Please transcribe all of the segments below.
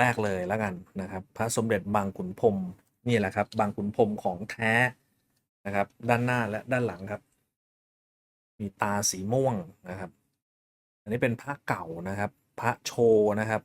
แรกเลยแล้วกันนะครับ พระสมเด็จบางขุนพรมนี่แหละครับ บางขุนพรมของแท้นะครับ ด้านหน้าและด้านหลังครับ มีตาสีม่วงนะครับ อันนี้เป็นพระเก่านะครับ พระโชนะครับ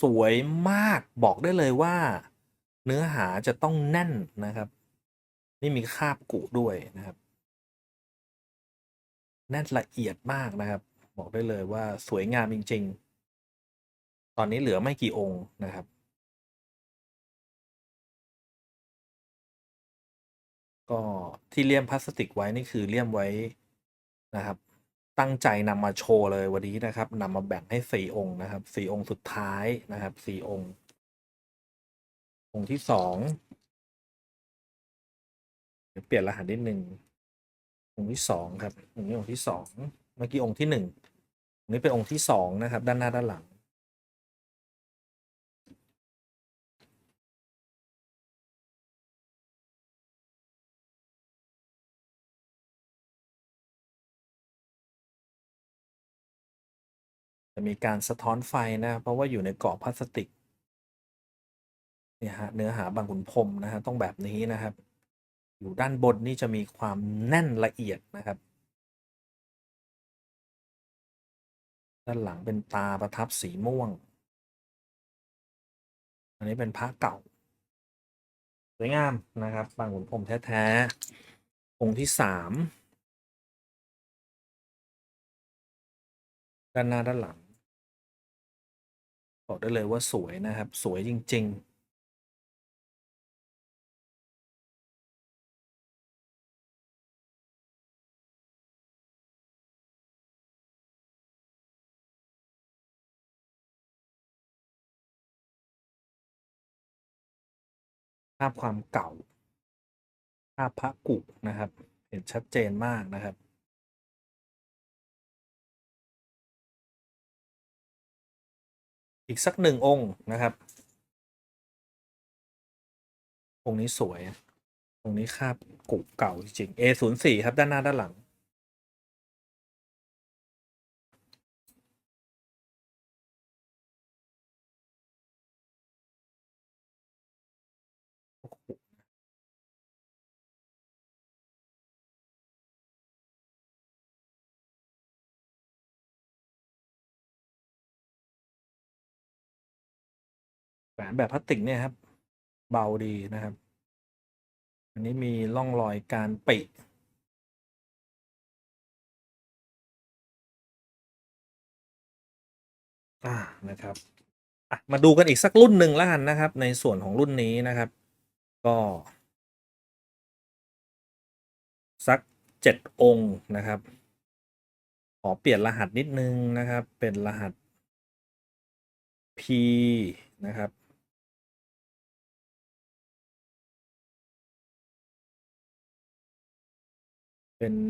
สวยมากบอกได้เลยว่า เนื้อหาจะต้องแน่นนะครับ นี่มีคาบกุด้วยนะครับแน่นละเอียดมากนะครับ บอกได้เลยว่าสวยงามจริง ๆ ตอนนี้เหลือไม่กี่องค์นะครับ ก็ที่เลี่ยมพลาสติกไว้นี่คือเลี่ยมไว้นะครับ ตั้งใจนำมาโชว์เลยวันนี้นะครับนำมาแบ่งให้สี่องค์นะครับสี่องค์สุดท้ายนะครับสี่องค์ องค์ที่สองเดี๋ยวเปลี่ยนรหัสนิดนึงองค์ที่สองครับองค์นี้องค์ที่สองเมื่อกี้องค์ที่หนึ่งนี้เป็นองค์ที่สองนะครับ ด้านหน้าด้านหลัง จะมีการสะท้อนไฟนะเพราะว่าอยู่ในกรอบพลาสติกเนี่ยฮะเนื้อหาบางขุนพรมนะฮะต้องแบบนี้นะครับ อยู่ด้านบนนี่จะมีความแน่นละเอียดนะครับ ด้านหลังเป็นตาประทับสีม่วง อันนี้เป็นพระเก่าสวยงามนะครับ บางขุนพรมแท้ๆองค์ที่สามด้านหน้าด้านหลัง บอกได้เลยว่าสวยนะครับ สวยจริง ๆภาพความเก่า ภาพพระกุนะครับ เห็นชัดเจนมากนะครับ อีกสักหนึ่งองค์นะครับ องค์นี้สวย องค์นี้คาบกุเก่าจริงๆ A04 ครับด้านหน้าด้านหลัง แหวนแบบพลาสติกเนี่ยครับ เบาดีนะครับ อันนี้มีร่องรอยการปิอ่านะครับอะมาดูกันอีกสักรุ่นหนึ่งแล้วกันนะครับ ในส่วนของรุ่นนี้นะครับ ก็ สักเจ็ดองค์นะครับ ขอเปลี่ยนรหัสนิดนึงนะครับ เป็นรหัส P นะครับ เป็น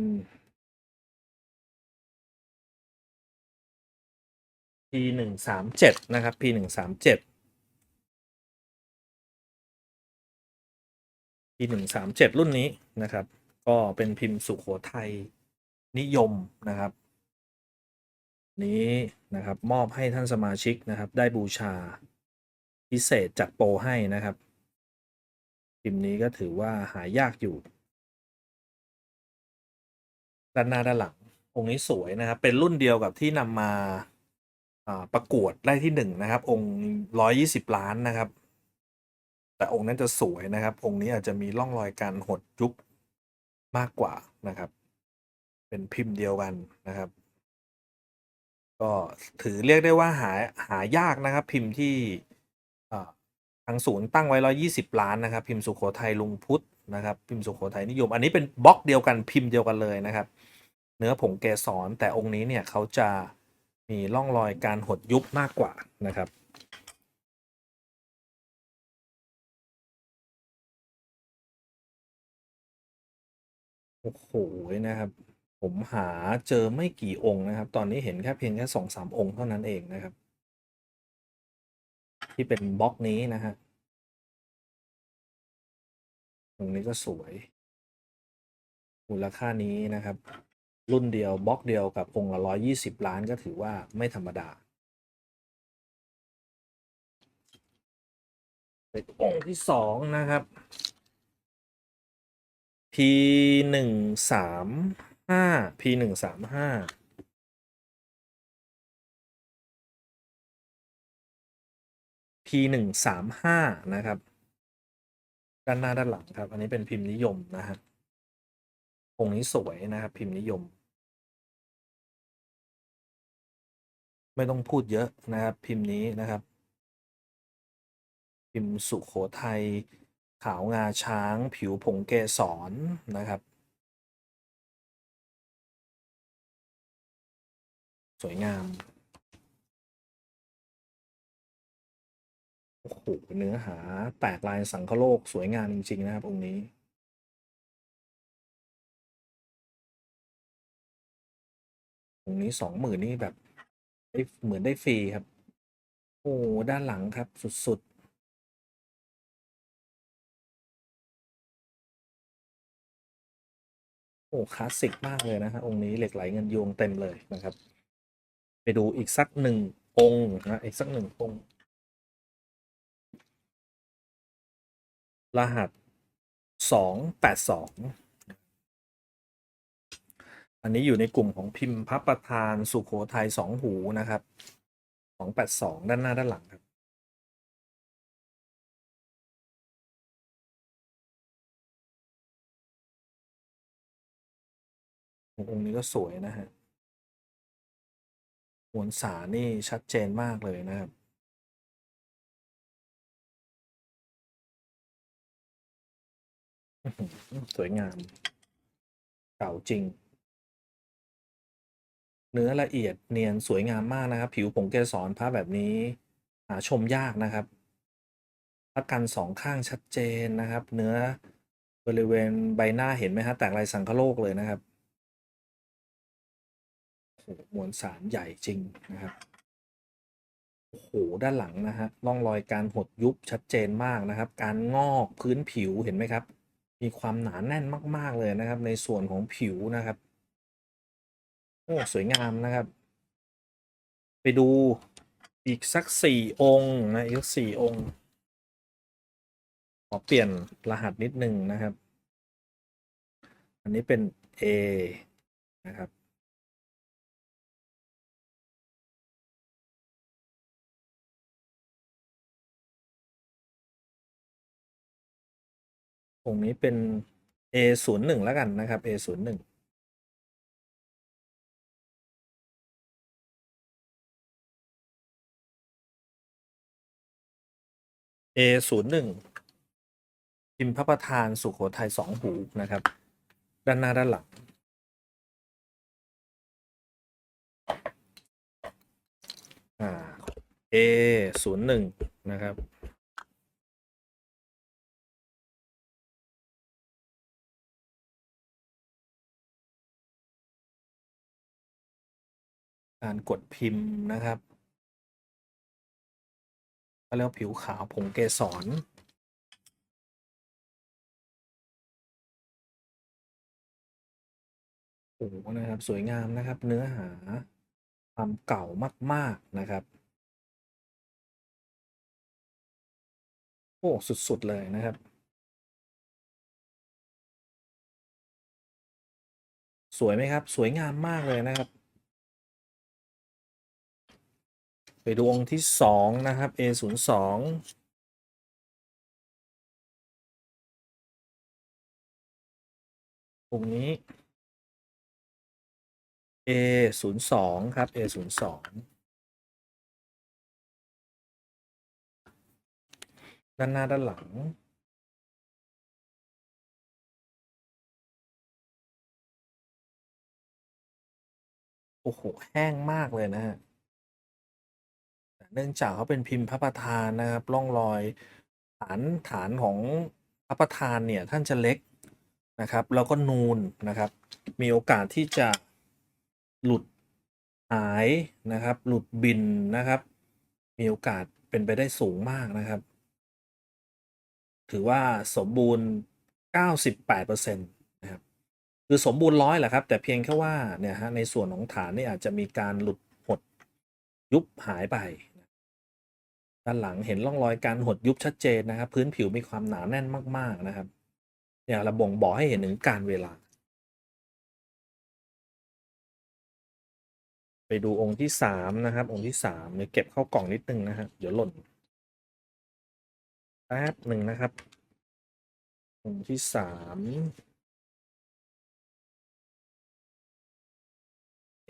P หนึ่งสามเจ็ดนะครับ P หนึ่งสามเจ็ด P หนึ่งสามเจ็ดรุ่นนี้นะครับ ก็เป็นพิมพ์สุโขทัยนิยมนะครับ นี้นะครับมอบให้ท่านสมาชิกนะครับ ได้บูชาพิเศษจัดโปรให้นะครับพิมพ์นี้ก็ถือว่าหายากอยู่ ด้านหน้าด้านหลังองค์นี้สวยนะครับ เป็นรุ่นเดียวกับที่นำมาอ่าประกวดได้ที่หนึ่งนะครับ องค์ร้อยยี่สิบล้านนะครับ แต่องค์นั้นจะสวยนะครับ องค์นี้อาจจะมีร่องรอยการหดยุบมากกว่านะครับ เป็นพิมพ์เดียวกันนะครับ ก็ถือเรียกได้ว่าหาหายากนะครับ พิมพ์ที่ทางศูนย์ตั้งไว้ร้อยี่สิบล้านนะครับ พิมพ์สุโขทัยลุงพุทธนะครับ พิมพ์สุโขทัยนิยม อันนี้เป็นบล็อกเดียวกันพิมพ์เดียวกันเลยนะครับ เนื้อผงเกสรแต่องค์นี้เนี่ยเขาจะมีร่องรอยการหดยุบมากกว่านะครับโอ้โหนะครับ ผมหาเจอไม่กี่องค์นะครับ ตอนนี้เห็นแค่เพียงแค่สองสามองค์เท่านั้นเองนะครับ ที่เป็นบล็อกนี้นะฮะตรงนี้ก็สวยมูลค่านี้นะครับ รุ่นเดียวบล็อกเดียวกับองละร้อยยี่สิบล้านก็ถือว่าไม่ธรรมดาเป็นองค์ที่สองนะครับ P หนึ่งสามห้า P หนึ่งสามห้าพีหนึ่งสามห้านะครับ ด้านหน้าด้านหลังครับ อันนี้เป็นพิมพ์นิยมนะฮะองนี้สวยนะครับ พิมพ์นิยม ไม่ต้องพูดเยอะนะครับ พิมพ์นี้นะครับ พิมพ์สุโขทัยขาวงาช้างผิวผงเกสรนะครับ สวยงามโอ้โหเนื้อหาแตกลายสังคโลกสวยงามจริง ๆ นะครับองค์นี้องค์นี้สองหมื่นนี่แบบ ได้เหมือนได้ฟรีครับ โอ้ด้านหลังครับสุดๆ โอ้คลาสสิกมากเลยนะฮะองค์นี้เหล็กไหลเงินยวงเต็มเลยนะครับ ไปดูอีกสักหนึ่งองค์นะอีกสักหนึ่งองค์ รหัสสองแปดสอง อันนี้อยู่ในกลุ่มของพิมพ์พระประธานสุขโขทัยสองหูนะครับสองแปดสองด้านหน้าด้านหลังครับ องค์นี้ก็สวยนะฮะมวลสารนี่ชัดเจนมากเลยนะครับสวยงาม เก่าจริง เนื้อละเอียดเนียนสวยงามมากนะครับ ผิวผงเกสรพระแบบนี้หาชมยากนะครับประกันสองข้างชัดเจนนะครับ เนื้อบริเวณใบหน้าเห็นไหมฮะแตกลายสังคโลกเลยนะครับโอ้โหมวลสารใหญ่จริงนะครับโอ้โหด้านหลังนะฮะร่องรอยการหดยุบชัดเจนมากนะครับ การงอกพื้นผิวเห็นไหมครับ มีความหนาแน่นมาก ๆเลยนะครับ ในส่วนของผิวนะครับ โอ้ สวยงามนะครับ ไปดูอีกสักสี่องค์นะ อีกสี่องค์ ขอเปลี่ยนรหัสนิดนึงนะครับ อันนี้เป็น A นะครับองค์นี้เป็น A01 แล้วกันนะครับ A01 A ศูนย์หนึ่งพิมพ์พระประธานสุขโขทัยสองหูนะครับ ด้านหน้าด้านหลังอ่า A ศูนย์หนึ่งนะครับ การกดพิมพ์นะครับ ก็เรียกว่าผิวขาวผงเกสรโอ้โหนะครับ สวยงามนะครับ เนื้อหาความเก่ามากๆนะครับ โอ้ สุด ๆ เลยนะครับ สวยไหมครับ สวยงามมากเลยนะครับ ไปดูองที่สองนะครับ A ศูนย์สององนี้ A ศูนย์สองครับ A ศูนย์สองด้านหน้าด้านหลัง โอ้โห แห้งมากเลยนะฮะ เนื่องจากเขาเป็นพิมพ์พระประธานนะครับร่องรอยฐานฐานของพระประธานเนี่ยท่านจะเล็กนะครับ แล้วก็นูนนะครับ มีโอกาสที่จะหลุดหายนะครับ หลุดบินนะครับ มีโอกาสเป็นไปได้สูงมากนะครับ ถือว่าสมบูรณ์ 98%นะครับ คือสมบูรณ์ร้อยแหละครับ แต่เพียงแค่ว่าเนี่ยฮะในส่วนของฐานนี่อาจจะมีการหลุดหดยุบหายไป ด้านหลังเห็นร่องรอยการหดยุบชัดเจนนะครับ พื้นผิวมีความหนาแน่นมาก ๆนะครับเนี่ยระบ่งบอกให้เห็นถึงการเวลา ไปดูองค์ที่สามนะครับ องค์ที่สามเนี่ยเก็บเข้ากล่องนิดนึงนะฮะเดี๋ยวหล่นแป๊บหนึ่งนะครับ องค์ที่สาม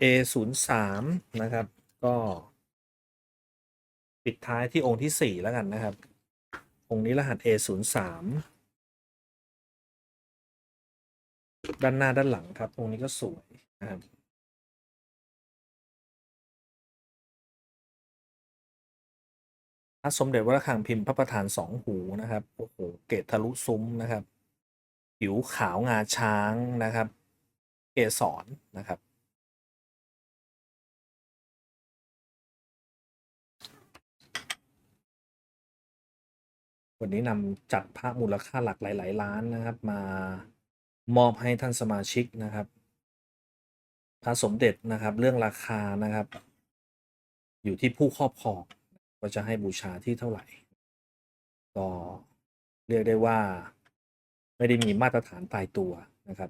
A ศูนย์สามนะครับ ก็ ปิดท้ายที่องค์ที่สี่แล้วกันนะครับ องค์นี้รหัส A ศูนย์สามด้านหน้าด้านหลังครับ องค์นี้ก็สวยนะครับพระสมเด็จวระฆังพิมพ์พระประธานสองหูนะครับโอ้โหเกตทะลุซุ้มนะครับ ผิวขาวงาช้างนะครับ เกสรนะครับ วันนี้นำจัดพระมูลค่าหลักหลาย ๆ ล้านนะครับ มามอบให้ท่านสมาชิกนะครับพระสมเด็จนะครับ เรื่องราคานะครับ อยู่ที่ผู้ครอบครองว่าจะให้บูชาที่เท่าไหร่ ก็เรียกได้ว่า ไม่ได้มีมาตรฐานตายตัวนะครับ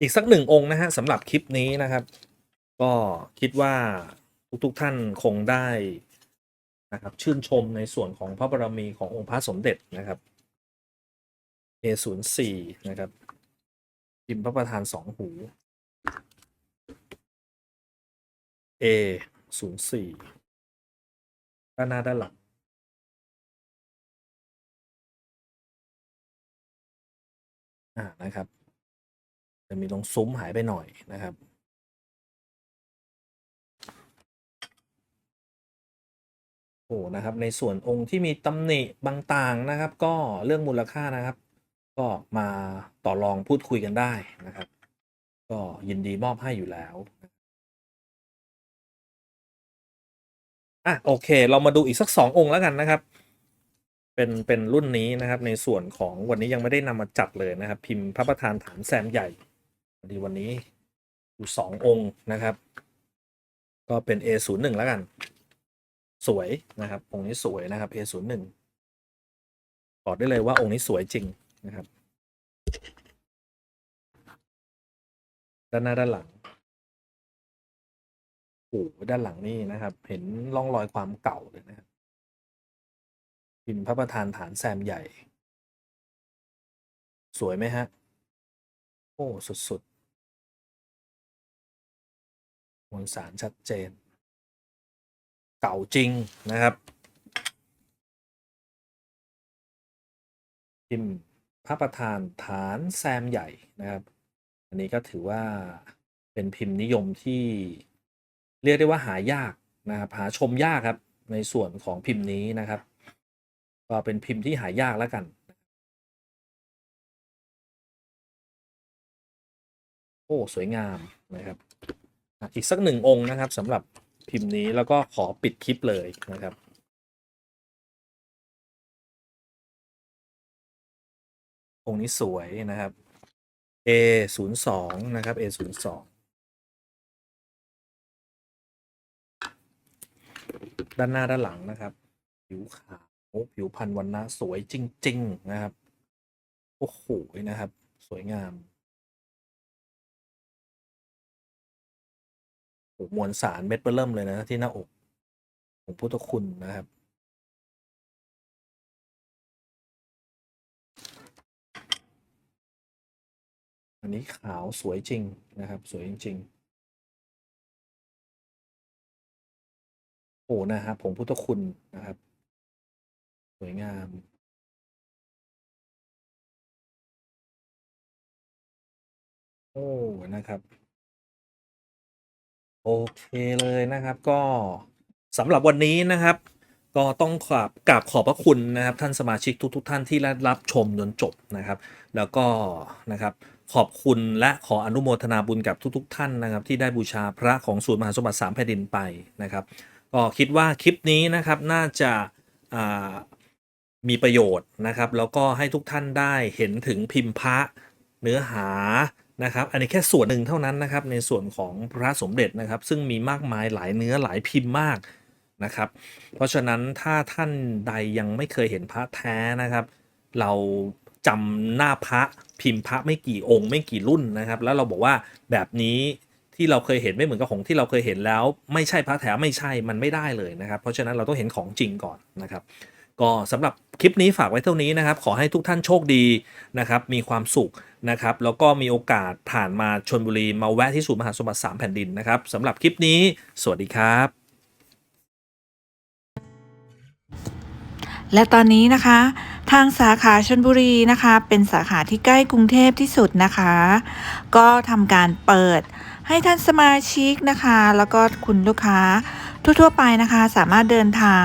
อีกสักหนึ่งองค์นะฮะสำหรับคลิปนี้นะครับ ก็คิดว่าทุกๆท่านคงได้ นะครับชื่นชมในส่วนของพระบารมีขององค์พระสมเด็จนะครับ A04 นะครับพิมพ์พระประธานสองหู A04 ด้านหน้าด้านหลังอ่านะครับ จะมีตรงซุ้มหายไปหน่อยนะครับ โอ้นะครับในส่วนองค์ที่มีตำหนิบางต่างนะครับ ก็เรื่องมูลค่านะครับ ก็มาต่อรองพูดคุยกันได้นะครับ ก็ยินดีมอบให้อยู่แล้วอะโอเค เรามาดูอีกสักสององค์แล้วกันนะครับ เป็นเป็นรุ่นนี้นะครับ ในส่วนของวันนี้ยังไม่ได้นำมาจัดเลยนะครับ พิมพ์พระประธานฐานแซมใหญ่พอดีวันนี้อยู่สององค์นะครับ ก็เป็น A01 แล้วกัน สวยนะครับ องค์นี้สวยนะครับ A01 บอกได้เลยว่าองค์นี้สวยจริงนะครับ ด้านหน้าด้านหลังโอ้ด้านหลังนี่นะครับ เห็นร่องรอยความเก่าเลยนะครับพิมพ์พระประธานฐานแซมใหญ่ สวยไหมฮะ โอ้ สุดๆมวลสารชัดเจน เก่าจริงนะครับพิมพ์พระประธานฐานแซมใหญ่นะครับ อันนี้ก็ถือว่าเป็นพิมพ์นิยมที่เรียกได้ว่าหายากนะครับหาชมยากครับในส่วนของพิมพ์นี้นะครับ ก็เป็นพิมพ์ที่หายากแล้วกันโอ้สวยงามนะครับ อีกสักหนึ่งองค์นะครับสำหรับ พิมพ์นี้แล้วก็ขอปิดคลิปเลยนะครับองค์นี้สวยนะครับ A 0 2นะครับ A 0 2ด้านหน้าด้านหลังนะครับ ผิวขาวผิวพันธุ์วันนะสวยจริง ๆ นะครับ โอ้โหนะครับ สวยงาม มวลสารเม็ดเบอร์เริ่มเลยนะที่หน้าอกของพุทธคุณนะครับ อันนี้ขาวสวยจริงนะครับ สวยจริงๆโอ้นะครับผงพุทธคุณนะครับ สวยงามโอ้ นะครับ โอเคเลยนะครับก็สำหรับวันนี้นะครับ ก็ต้องขอบกราบขอบพระคุณนะครับ ท่านสมาชิกทุกๆท่านที่ได้รับชมจนจบนะครับ แล้วก็นะครับขอบคุณและขออนุโมทนาบุญกับทุกๆท่านนะครับ ที่ได้บูชาพระของศูนย์มหาสมบัติสามแผ่นดินไปนะครับ ก็คิดว่าคลิปนี้นะครับน่าจะามีประโยชน์นะครับ แล้วก็ให้ทุกท่านได้เห็นถึงพิมพ์พระเนื้อหา นะครับ อันนี้แค่ส่วนหนึ่งเท่านั้นนะครับ ในส่วนของพระสมเด็จนะครับ ซึ่งมีมากมายหลายเนื้อหลายพิมพ์มากนะครับ เพราะฉะนั้นถ้าท่านใดยังไม่เคยเห็นพระแท้นะครับ เราจำหน้าพระพิมพ์พระไม่กี่องค์ไม่กี่รุ่นนะครับ แล้วเราบอกว่าแบบนี้ที่เราเคยเห็นไม่เหมือนกับของที่เราเคยเห็นแล้ว ไม่ใช่พระแท้ไม่ใช่มันไม่ได้เลยนะครับ เพราะฉะนั้นเราต้องเห็นของจริงก่อนนะครับ ก็สำหรับคลิปนี้ฝากไว้เท่านี้นะครับ ขอให้ทุกท่านโชคดีนะครับ มีความสุขนะครับ แล้วก็มีโอกาสผ่านมาชนบุรี มาแวะที่ศูนย์มหาสมบัติ 3 แผ่นดินนะครับสำหรับคลิปนี้ สวัสดีครับ และตอนนี้นะคะ ทางสาขาชนบุรีนะคะ เป็นสาขาที่ใกล้กรุงเทพที่สุดนะคะ ก็ทำการเปิดให้ท่านสมาชิกนะคะ แล้วก็คุณลูกค้าทั่วๆไปนะคะ สามารถเดินทาง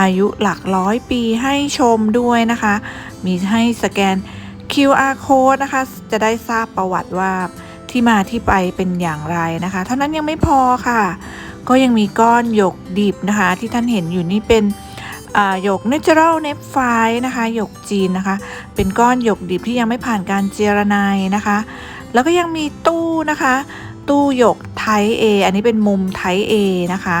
อายุหลักร้อยปีให้ชมด้วยนะคะ มีให้สแกน QR code นะคะ จะได้ทราบประวัติว่าที่มาที่ไปเป็นอย่างไรนะคะ เท่านั้นยังไม่พอค่ะ ก็ยังมีก้อนหยกดิบนะคะ ที่ท่านเห็นอยู่นี่เป็นหยก natural n e p h i นะคะหยกจีนนะคะ เป็นก้อนหยกดิบที่ยังไม่ผ่านการเจรไนายนะคะ แล้วก็ยังมีตู้นะคะ ตู้หยกไทย A อันนี้เป็นมุมไทย A นะคะ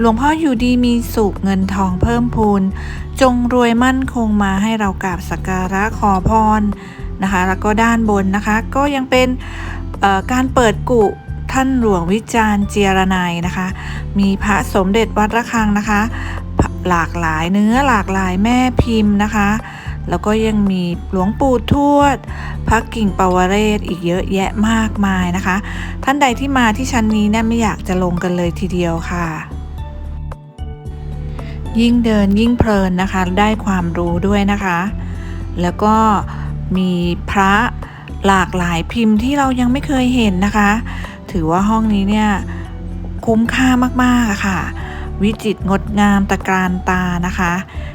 หลวงพ่ออยู่ดีมีสุขเงินทองเพิ่มพูน จงรวยมั่นคงมาให้เรากราบสักการะขอพรนะคะ แล้วก็ด้านบนนะคะ ก็ยังเป็นการเปิดกุท่านหลวงวิจารณ์เจียรนายนะคะ มีพระสมเด็จวัดระฆังนะคะ หลากหลายเนื้อหลากหลายแม่พิมพ์นะคะ แล้วก็ยังมีหลวงปู่ทวด พระกิ่งปวเรศอีกเยอะแยะมากมายนะคะ ท่านใดที่มาที่ชั้นนี้เนี่ยไม่อยากจะลงกันเลยทีเดียวค่ะ ยิ่งเดินยิ่งเพลินนะคะ ได้ความรู้ด้วยนะคะ แล้วก็มีพระหลากหลายพิมพ์ที่เรายังไม่เคยเห็นนะคะ ถือว่าห้องนี้เนี่ยคุ้มค่ามากๆค่ะ วิจิตรงดงามตะการตานะคะ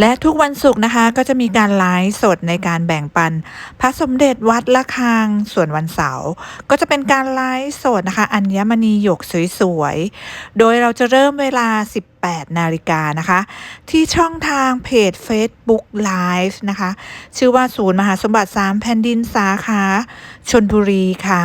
และทุกวันศุกร์นะคะก็จะมีการไลฟ์สดในการแบ่งปัน พระสมเด็จวัดละคังส่วนวันเสาร์ก็จะเป็นการไลฟ์สดนะคะอัญมณีหยกสวยๆ โดยเราจะเริ่มเวลา 18 นาฬิกานะคะ ที่ช่องทางเพจ Facebook Live นะคะ ชื่อว่าศูนย์มหาสมบัติ 3 แผ่นดินสาขาชนบุรีค่ะ